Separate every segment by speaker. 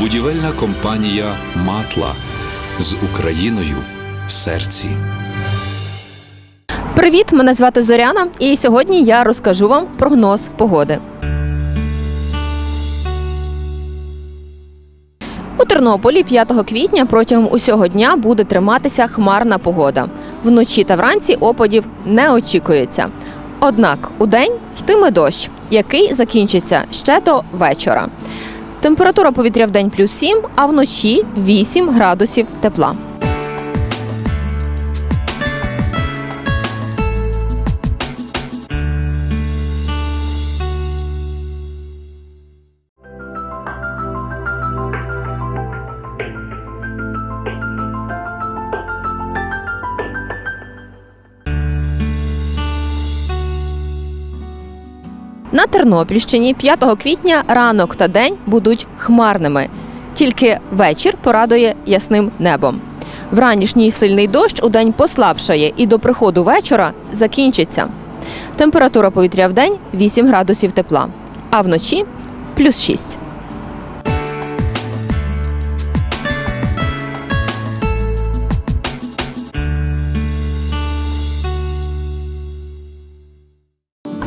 Speaker 1: Будівельна компанія Матла з Україною в серці.
Speaker 2: Привіт, мене звати Зоряна, і сьогодні я розкажу вам прогноз погоди. У Тернополі 5 квітня протягом усього дня буде триматися хмарна погода. Вночі та вранці опадів не очікується. Однак у день йтиме дощ, який закінчиться ще до вечора. Температура повітря в день плюс 7, а вночі 8 градусів тепла. На Тернопільщині 5 квітня ранок та день будуть хмарними. Тільки вечір порадує ясним небом. Вранішній сильний дощ у день послабшає і до приходу вечора закінчиться. Температура повітря в день 8 градусів тепла, а вночі плюс 6.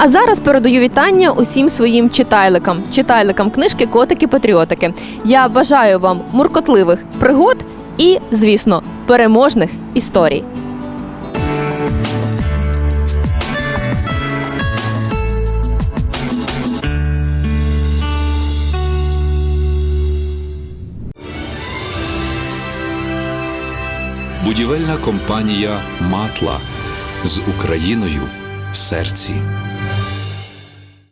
Speaker 2: А зараз передаю вітання усім своїм читайликам, читайликам книжки Котики Патріотики. Я бажаю вам муркотливих пригод і, звісно, переможних історій.
Speaker 1: Будівельна компанія Матла з Україною в серці.